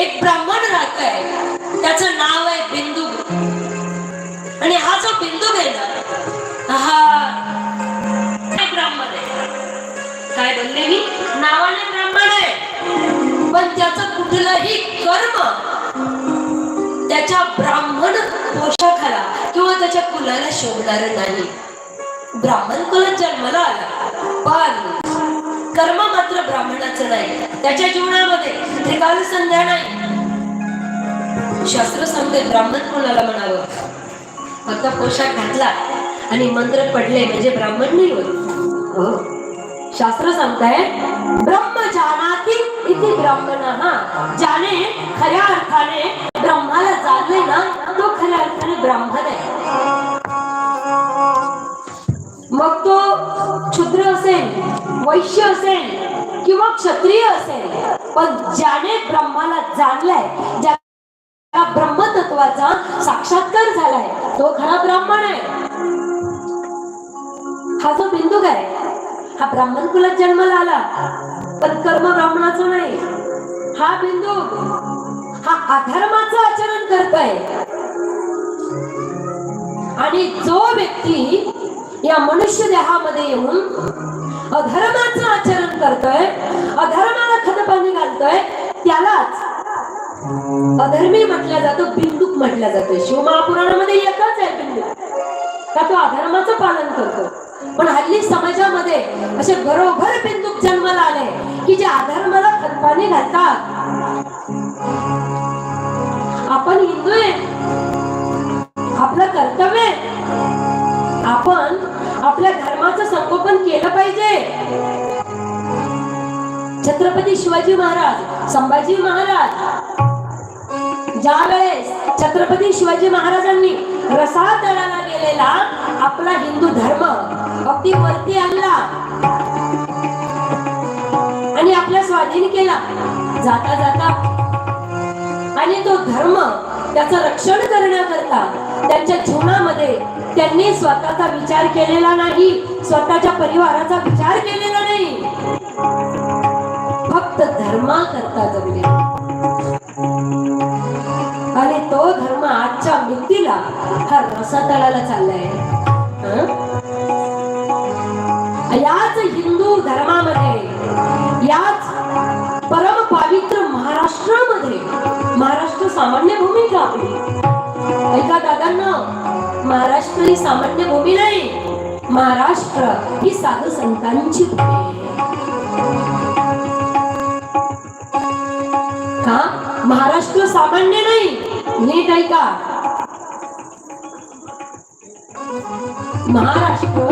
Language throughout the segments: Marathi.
एक ब्राह्मण राहत आहे त्याचं नाव आहे बिंदू. आणि हा जो बिंदू आहे हा ब्राह्मण आहे? काय बोलले मी? नावाने ब्राह्मण आहे. पण त्याचं कुठलंही कर्म त्याच्या ब्राह्मण पोषाखाला किंवा त्याच्या कुलाला शोभणार नाही. ब्राह्मण कुलात जन्मला आला. पण कर्म मात्र ब्राह्मणाचं नाही. त्याच्या जीवनामध्ये त्रिकाल संध्या नाही. शास्त्र सांगते ब्राह्मण कोणाला म्हणावं? फक्त पोशाख घातला आणि मंत्र पडले म्हणजे ब्राह्मण नाही होत शास्त्र सांगताय ब्रह्म जानाती इथे ब्राह्मण. हा ज्याने खऱ्या अर्थाने ब्रह्माला जाणले ना तो खऱ्या अर्थाने ब्राह्मण आहे. मग तो क्षुद्र असेल. वैश्य असेल किंवा क्षत्रिय असेल पण ज्याने ब्रह्माला जाणलाय ज्या ब्रह्मतत्वाचा साक्षात्कार झालाय तो खरा ब्राह्मण आहे. हा जो बिंदू काय? हा ब्राह्मण कुलात जन्माला आला पण कर्म ब्राह्मणाचा नाही. हा बिंदू हा अधर्माचं आचरण करतोय. आणि जो व्यक्ती या मनुष्य देहामध्ये येऊन अधर्माचं आचरण करतोय अधर्माला खतपाणी घालतोय त्यालाच अधर्मी म्हटलं जातो बिंदूक म्हटलं जातं शिवमहापुराणामध्ये एकच आहे बिंदू का तो अधर्माचं पालन करतो. पण हल्ली समाजामध्ये असे घरोघर बिंदूक जन्माला आले की जे अधर्माला खतपाणी घालतात. आपण हिंदू आहे. छत्रपती शिवाजी महाराज संभाजी महाराज. ज्या वेळेस छत्रपती शिवाजी महाराजांनी रसातळाला गेलेला आपला हिंदू धर्म अगदी वरती आणला आणि आपल्या स्वाधीन केला जाता जाता आणि तो धर्म त्याचं रक्षण करण्याकरता त्यांच्या जीवनामध्ये त्यांनी स्वतःचा विचार केलेला नाही स्वतःच्या परिवाराचा विचार केलेला नाही. फक्त धर्माकरता जगले आणि तो धर्म आजच्या मृत्यूला हा रसातळाला चाललाय. याच हिंदू धर्मामध्ये याच परम पवित्र महाराष्ट्रामध्ये महाराष्ट्र सामान्य भूमिका आपली ऐका दादांना महाराष्ट्र ही सामान्य भूमी नाही. महाराष्ट्र ही साधू संतांची भूमी का? महाराष्ट्र सामान्य नाही. नीट ऐका. महाराष्ट्र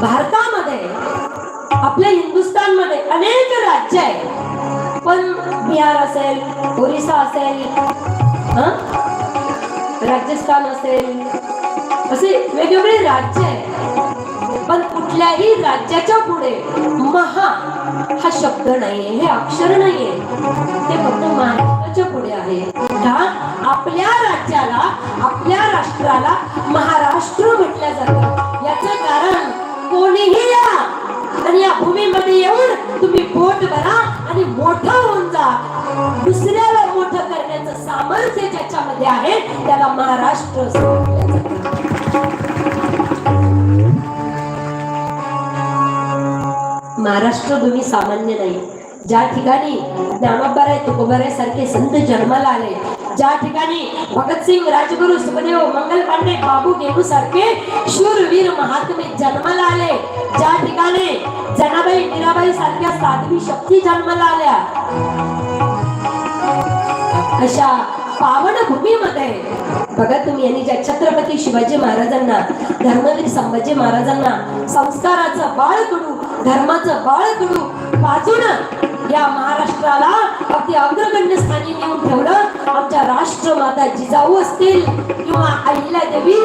भारतामध्ये आपल्या हिंदुस्थानमध्ये अनेक राज्य आहेत. पण बिहार असेल ओरिसा असेल राजस्थान असेल. असे वेगवेगळे राज्य आहे पण कुठल्याही राज्याच्या पुढे महा हा शब्द नाहीये हे अक्षर नाहीये. ते फक्त महाराष्ट्राच्या पुढे आहे. का आपल्या राज्याला आपल्या राष्ट्राला महाराष्ट्र म्हटलं जातं. याचं कारण कोणीही या त्याला महाराष्ट्र असं महाराष्ट्र भूमी सामान्य नाही. ज्या ठिकाणी ज्ञानोबाराय तुकोबाराय सारखे संत जन्माला आले ज्या ठिकाणी भगतसिंग राजगुरु सुखदेव मंगल पांडे बाबू गेहू सारखे शूरवीर महात्मे जन्माला आले ज्या ठिकाणी जनाबाई मीराबाई सारख्या साध्वी शक्ती जन्माला आल्या. अशा पावन भूमीमध्ये बघा तुम्ही यांनी ज्या छत्रपती शिवाजी महाराजांना धर्मवीर संभाजी महाराजांना संस्काराचं बाळकडू धर्माचं बाळकडू वाचून या महाराष्ट्राला अगदी अग्रगण्य स्थानी नेऊन ठेवलं. आमच्या राष्ट्रमाता जिजाऊ असतील किंवा अहिल्यादेवी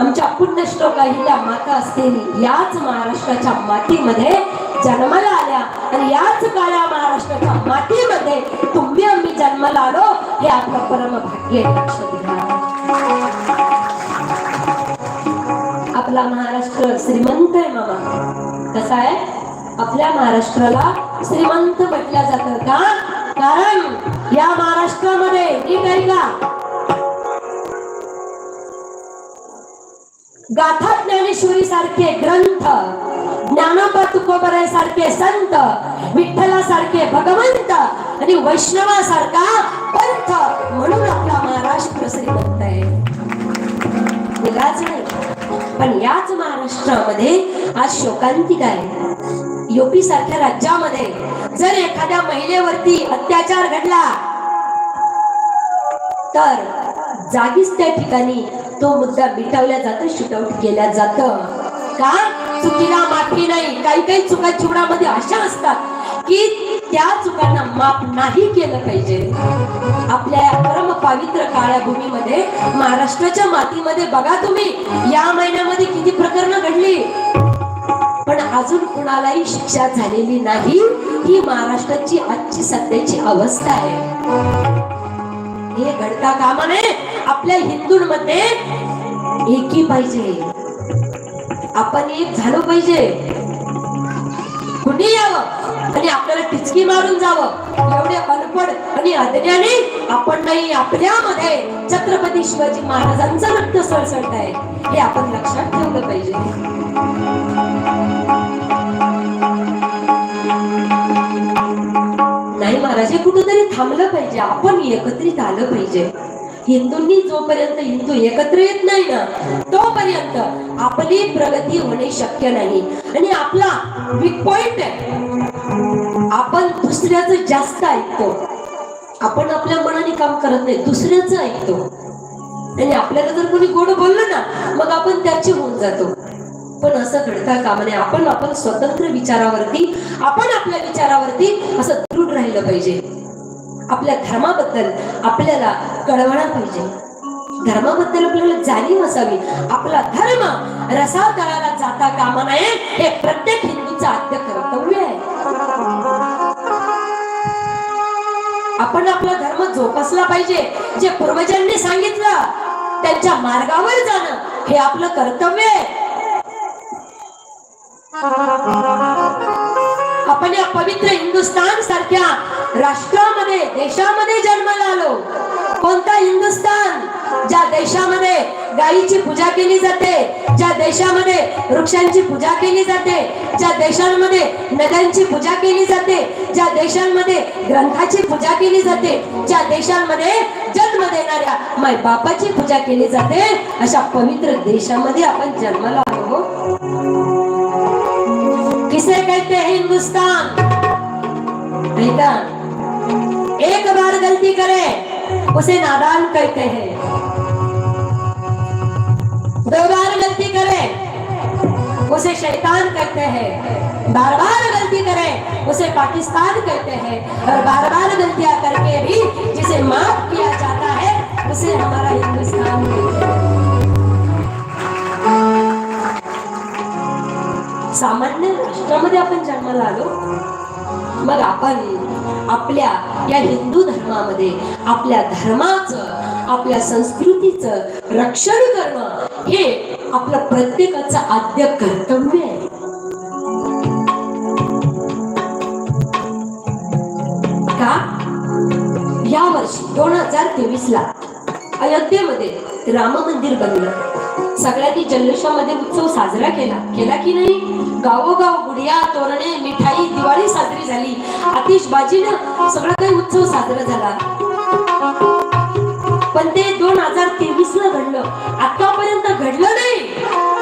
आमच्या पुण्यश्लोक अहिल्या माता असतील याच महाराष्ट्राच्या मातीमध्ये जन्माला आल्या. आणि याच काळ्या महाराष्ट्राच्या मातीमध्ये तुम्ही आम्ही जन्माला आलो. हे आपलं परम भाग्य लक्षात घ्या. आपला महाराष्ट्र श्रीमंत आहे मामा. कसा आहे? आपल्या महाराष्ट्राला श्रीमंत म्हटलं जातं का? कारण या महाराष्ट्रामध्ये ठीक आहे का? गाथा ज्ञानेश्वरी सारखे ग्रंथ ज्ञानोबा तुकोबराय संत विठ्ठलासारखे भगवंत आणि वैष्णवासारखा पंथ म्हणून आपला महाराष्ट्र श्रीमंत आहे. नाही पण याच महाराष्ट्रामध्ये आज शोकांतिक आहे. योपी सारख्या राज्यामध्ये जर एखाद्या महिलेवरती अत्याचार घडला तर जागीच त्या ठिकाणी तो मुद्दा मिटवल्या जातो शूटआउट केल्या जात. का? चुकीला माफी नाही. काही काही चुका जीवनामध्ये अशा असतात की त्या चुकांना माफ नाही केलं पाहिजे. आपल्या या परम पवित्र काळ्या भूमीमध्ये महाराष्ट्राच्या मातीमध्ये बघा तुम्ही या महिन्यामध्ये किती प्रकरणं घडली. पण अजून कुणालाही शिक्षा झालेली नाही ही महाराष्ट्राची आजची सध्याची अवस्था आहे. हे घडता कामा नये. आपल्या हिंदूंमध्ये एकी पाहिजे. आपण एक झालो पाहिजे. कुणी यावं? आणि आपल्याला टिचकी मारून जावं. एवढे अनपड आणि अज्ञानी आपण नाही आपल्यामध्ये छत्रपती शिवाजी महाराजांचं रक्त सळसळत आहे. हे आपण लक्षात ठेवलं पाहिजे. नाही महाराज हे कुठंतरी थांबलं पाहिजे. आपण एकत्रित आलं पाहिजे. हिंदूंनी जोपर्यंत हिंदू एकत्र येत नाही ना तोपर्यंत आपली प्रगती होणे शक्य नाही. आणि आपला वीक पॉइंट आहे. आपण दुसऱ्याच जास्त ऐकतो. आपण आपल्या मनाने काम करत नाही दुसऱ्याच ऐकतो. आणि आपल्याला जर कोणी गोड बोललं ना मग आपण त्याचे होऊन जातो. पण असं घडता कामा नये आपण आपण स्वतंत्र विचारावरती आपण आपल्या विचारावरती असं दृढ राहिलं पाहिजे. आपल्या धर्माबद्दल आपल्याला कळवणा पाहिजे. धर्माबद्दल आपल्याला जाणीव असावी. आपला धर्म रसातळाला जाता कामा नये हे प्रत्येक हिंदूचं आद्य कर्तव्य आहे. आपण आपला धर्म जोपासला पाहिजे. जे पूर्वजांनी सांगितलं त्यांच्या मार्गावर जाणं हे आपलं कर्तव्य आहे. पवित्र हिंदुस्थान सारख्या राष्ट्रामध्ये देशामध्ये जन्माला आलो. कोणता हिंदुस्थान? ज्या देशामध्ये गायीची पूजा केली जाते ज्या देशामध्ये वृक्षांची पूजा केली जाते ज्या देशांमध्ये नद्यांची पूजा केली जाते ज्या देशांमध्ये ग्रंथाची पूजा केली जाते ज्या देशांमध्ये जन्म देणाऱ्या माय बापाची पूजा केली जाते अशा पवित्र देशामध्ये आपण जन्माला आलो. किसे कहते हिंदुस्तान? ऐका एक बार गलती करे, उसे नादान कहते हैं। दो बार गलती करे, उसे शैतान कहते हैं। बार बार गलती करे, उसे पाकिस्तान कहते हैं। और बार बार गलतियाँ करके भी जिसे माफ़ किया जाता है, उसे हमारा हिंदुस्तान सामान्य राष्ट्रामध्ये आपण जन्माला आलो मग आपण आपल्या या हिंदू धर्मामध्ये आपल्या धर्माचं आपल्या संस्कृतीचं रक्षण करणं हे आपलं प्रत्येकाचं आद्य कर्तव्य आहे. का? या वर्षी दोन हजार तेवीस ला अयोध्येमध्ये राम मंदिर बनलं. सगळ्यांनी जल्लोषामध्ये उत्सव साजरा केला. केला की नाही? गावोगाव गुडिया तोरणे मिठाई दिवाळी साजरी झाली. आतिषबाजीनं सगळं काही उत्सव साजरा झाला. पण ते दोन हजार तेवीस ला घडलं. आतापर्यंत घडलं नाही.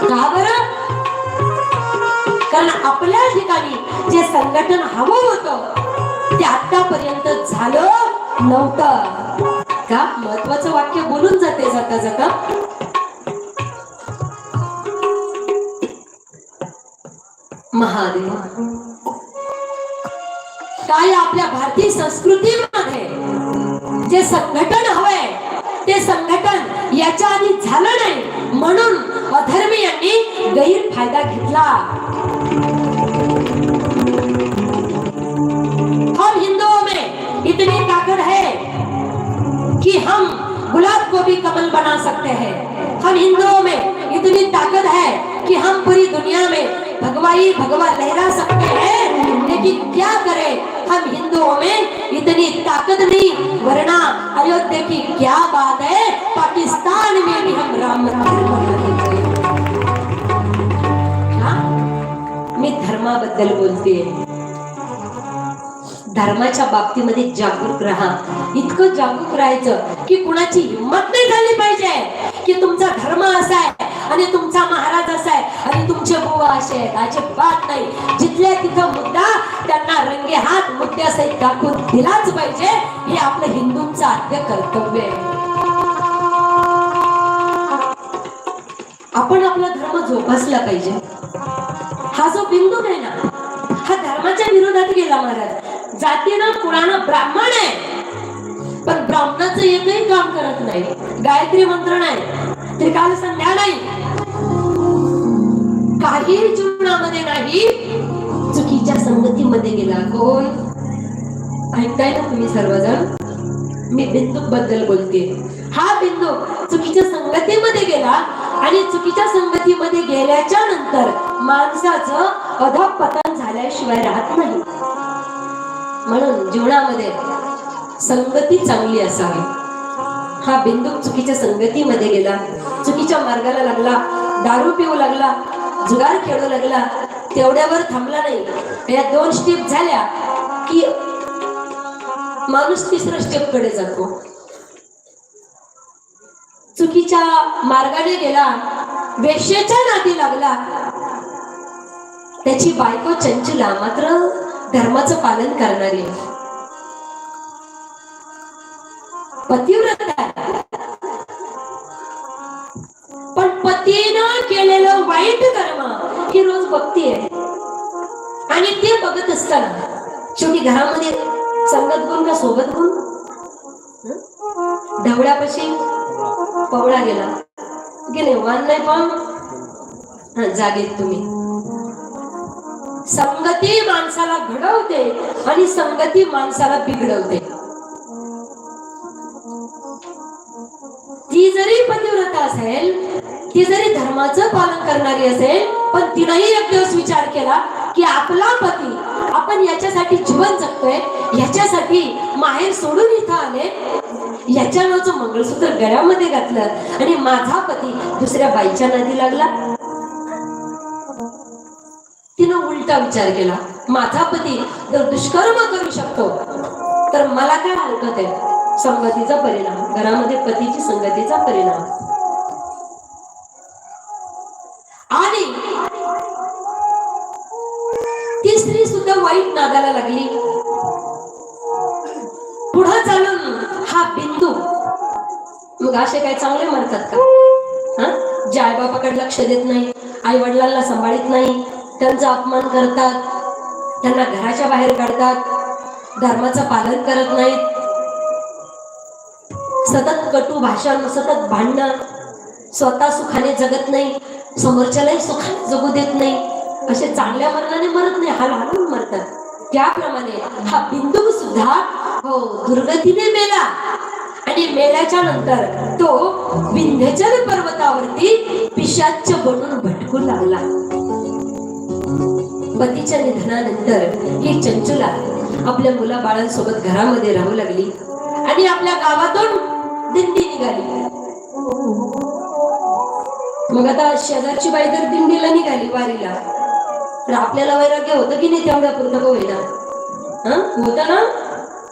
का बरं? कारण आपल्या ठिकाणी जे संघटन हवं होतं ते आतापर्यंत झालं नव्हतं. का? महत्वाचं वाक्य बोलून जाते जाता जाता महादेव। काय आपल्या भारतीय संस्कृतीमध्ये जे संघटन हवंय, ते संघटन याच्या आधी झालं नाही, म्हणून अधर्मीयांनी गैरफायदा घेतला. हम हिंदुओं में इतनी ताकत है कि हम गुलाब को भी कमल बना सकते हैं। हम हिंदुओं में इतनी ताकत है कि हम पूरी दुनिया भगवाई भगवा लहरा सकते हैं। लेकिन क्या करें? हम हिंदुओं में इतनी ताकत नहीं। वरना अयोध्या की क्या बात है? पाकिस्तान में भी हम राम मी धर्माबद्दल बोलते धर्माच्या बाबतीमध्ये जागरूक राहा. इतकं जागरूक राहायचं की कुणाची हिंमत नाही झाली पाहिजे. की तुमचा धर्म असा आहे आणि तुमचा महाराज असा आहे आणि तुमचे बुवा असे आहेत अजिबात नाही. जिथल्या तिथं मुद्दा त्यांना रंगे हात मुद्द्यासहित दाखवून दिलाच पाहिजे. हे आपलं हिंदूंचं आद्य कर्तव्य आहे. आपण आपला धर्म जोपासला पाहिजे. हा जो बिंदू आहे ना हा धर्माच्या विरोधात गेला महाराज. जातीनं कुणानं ब्राह्मण आहे. पण ब्राह्मणाचं एकही काम करत नाही. गायत्री मंत्र नाही. त्रिकाल संध्या नाही. काही जीवनामध्ये नाही चुकीच्या संगतीमध्ये गेला. कोण? ऐकताय ना तुम्ही सर्वजण? मी बिंदू बद्दल बोलते. हा बिंदू चुकीच्या संगतीमध्ये गेला आणि चुकीच्या संगतीमध्ये गेल्याच्यानंतर माणसाचं अधपतन झाल्याशिवाय राहत नाही. म्हणून जीवनामध्ये संगती चांगली असावी. हा बिंदू चुकीच्या संगतीमध्ये गेला. चुकीच्या मार्गाला लागला. दारू पिऊ लागला. जुगार खेळू लागला तेवढ्यावर थांबला नाही. या दोन स्टेप झाल्या की माणूस तिसऱ्या स्टेपकडे जातो. चुकीच्या मार्गाने गेला वेश्याच्या नादी लागला. त्याची बायको चंचला मात्र धर्माचं पालन करणारी. पतिव्रता. मोठी रोज बघतीये. आणि ते बघत असताना शेवटी घरामध्ये संगत गुण का सोबत गुण? ढवळ्यापाशी पवळा गेला. गेले वन नाही पण जागेत तुम्ही. संगती माणसाला घडवते आणि संगती माणसाला बिघडवते. ती जरी पतिव्रता असेल ती जरी धर्माचं पालन करणारी असेल पण एक दिवस विचार केला की आपला पती आपण याच्यासाठी जीवन जगतोय याच्यासाठी माहेर सोडून इथं आले. याच्या नावचं मंगळसूत्र गळ्यामध्ये घातलं आणि माझा पती दुसऱ्या बाईच्या नदी लागला. तिनं उलटा विचार केला माझा पती जर दुष्कर्म करू शकतो तर मला काय हरकत आहे? संगतीचा परिणाम घरामध्ये पतीची संगतीचा परिणाम. आणि ती स्त्री सुद्धा वाईट नादाला लागली. पुढे चालून हा बिंदू. मग असे काय चांगले म्हणतात का? हा? जे आईबापाकडे लक्ष देत नाही आई वडिलांना सांभाळत नाही त्यांचा अपमान करतात त्यांना घराच्या बाहेर काढतात धर्माचं पालन करत नाहीत. सतत कटू भाषण सतत भांडणं स्वतः सुखाने जगत नाही समोरच्यालाही सुखाने जगू देत नाही. असे चांगल्या मरणाने मरत नाही हाल हालून मरतात त्याप्रमाणे हा बिंदू सुद्धा हो दुर्गतीने मेला. आणि मेल्याच्या नंतर तो विंध्यचल पर्वतावरती पिशाच बनून भटकू लागला. पतीच्या निधनानंतर ही चंचुला आपल्या मुला बाळांसोबत घरामध्ये राहू लागली. आणि आपल्या गावातून दिंडी निघाली. मग आता शेजारची बाई तर दिंडीला निघाली वारीला. तर आपल्याला वैराग्य होतं की नाही तेवढ्या पूर्ण होईना हा? होतं ना?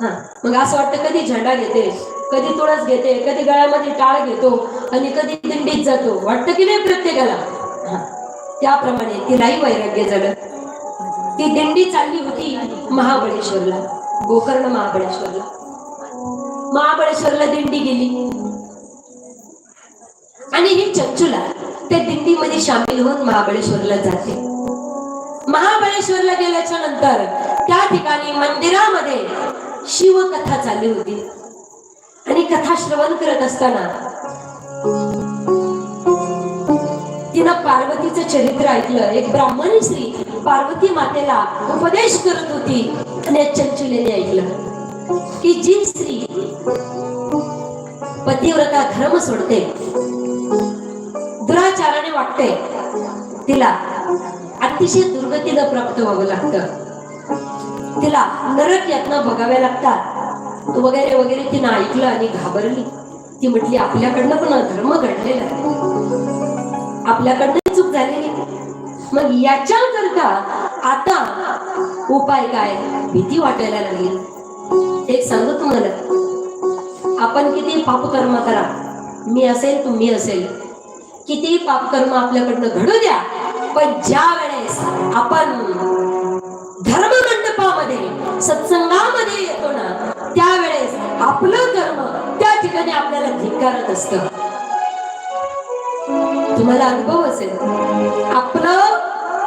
हा. मग असं वाटतं कधी झेंडा घेते कधी तुळस घेते कधी गळ्यामध्ये टाळ घेतो आणि कधी दिंडीत जातो. वाटतं की नाही प्रत्येकाला? त्याप्रमाणे त्याप्रमाणे तिलाही वैराग्य झालं ती दिंडी चालली होती महाबळेश्वरला गोकर्ण महाबळेश्वरला. महाबळेश्वरला दिंडी गेली. आणि ही चंचुला त्या दिंडीमध्ये सामील होऊन महाबळेश्वरला जाते. महाबळेश्वरला गेल्याच्यानंतर त्या ठिकाणी मंदिरामध्ये शिवकथा चालली होती. आणि कथा श्रवण करत असताना तिनं पार्वतीचं चरित्र ऐकलं. एक ब्राह्मणी स्त्री पार्वती मातेला उपदेश करत होती आणि चंचुलेने ऐकलं की जी स्त्री पतिव्रता धर्म सोडते दुराचाराने वाटते तिला अतिशय दुर्गतीला प्राप्त व्हावं लागतं. तिला नरक यातना बघाव्या लागतात. वगैरे वगैरे तिनं ऐकलं आणि घाबरली. ती म्हटली आपल्याकडनं पण धर्म घडलेला आहे. आपल्याकडनं चूक झालेली मग याच्या करता आता उपाय काय? भीती वाटायला लागली. एक सांगू तुम्हाला. आपण किती पापकर्म करा. मी असेल तुम्ही असेल. किती पापकर्म आपल्याकडनं घडू द्या. पण ज्या वेळेस आपण धर्म मंडपामध्ये सत्संगामध्ये येतो ना त्यावेळेस आपलं कर्म त्या ठिकाणी आपल्याला धिक्कारत असत. तुम्हाला अनुभव असेल आपलं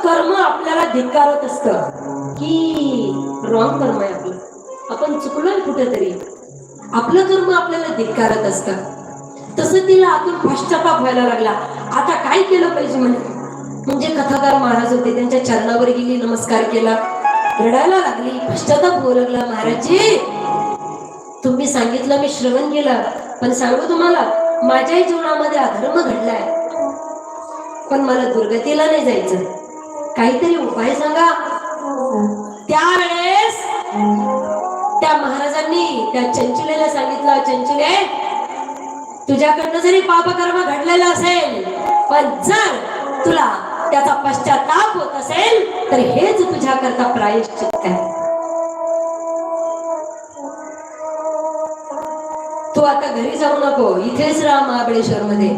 कर्म आपल्याला धिक्कारत असत. की रॉंग कर्म आहे आपलं. आपण चुकलोय कुठेतरी. आपलं कर्म आपल्याला धिक्कारत असत. तसं तिला आतून पश्चाताप व्हायला लागला. आता काय केलं पाहिजे म्हणे? म्हणजे कथाकार महाराज होते त्यांच्या चरणावर गेली नमस्कार केला. रडायला लागली पश्चाताप होऊ लागला महाराजजी तुम्ही सांगितलं मी श्रवण केलं पण सांगू तुम्हाला माझ्याही जीवनामध्ये अधर्म घडलाय. पण मला दुर्गतीला नाही जायचं. काहीतरी उपाय सांगा. त्यावेळेस त्या महाराजांनी त्या चंचलेला सांगितलं चंचले तुझ्याकडनं जरी पापकर्म घडलेलं असेल पण जर तुला त्याचा पश्चाताप होत असेल तर हेच तुझ्या करता प्रायश्चित आहे. तू आता घरी जाऊ नको इथेच राहा महाबळेश्वर मध्ये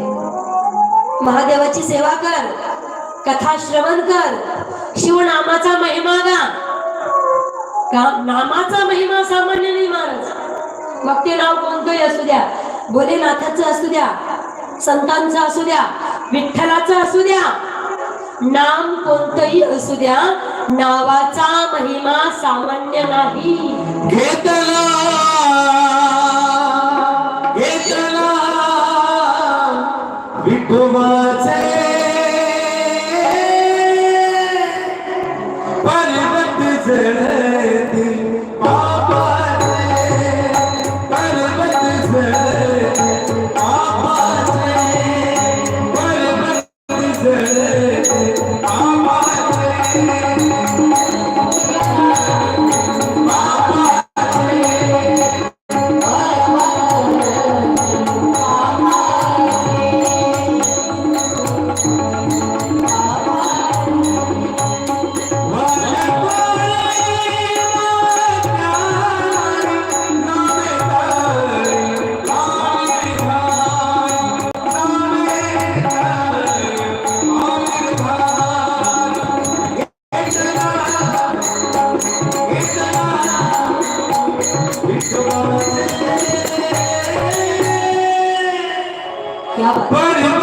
महादेवाची सेवा कर कथा श्रवण कर शिवनामाचा महिमा गा. का नामाचा महिमा सामान्य नाही महाराज. मग ते नाव कोणतंही असू द्या भोलेनाथाचं असू द्या संतांचं असू द्या विठ्ठलाचं असू द्या नाम कोणतंही असू द्या नावाचा महिमा सामान्य नाही. घेतला. घेतला. विठोबाचे पर्वत जळतील क्या बात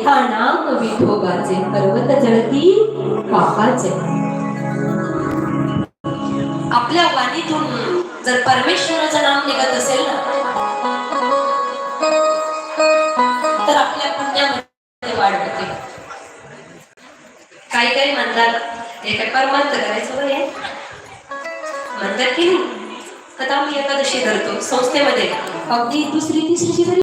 का नाम विठोबाचे पर्वत जळती पापाचे. आपल्या वाणीतून जर परमेश्वराचं नाम निघत असेल ना तर आपल्या पुण्यामध्ये वाढ होते. काही काही म्हणतात एका परमार्थ करायचं बरं आहे. म्हणतात की नाही आता मी एकादशी धरतो संस्थेमध्ये. अगदी दुसरी तिसरीची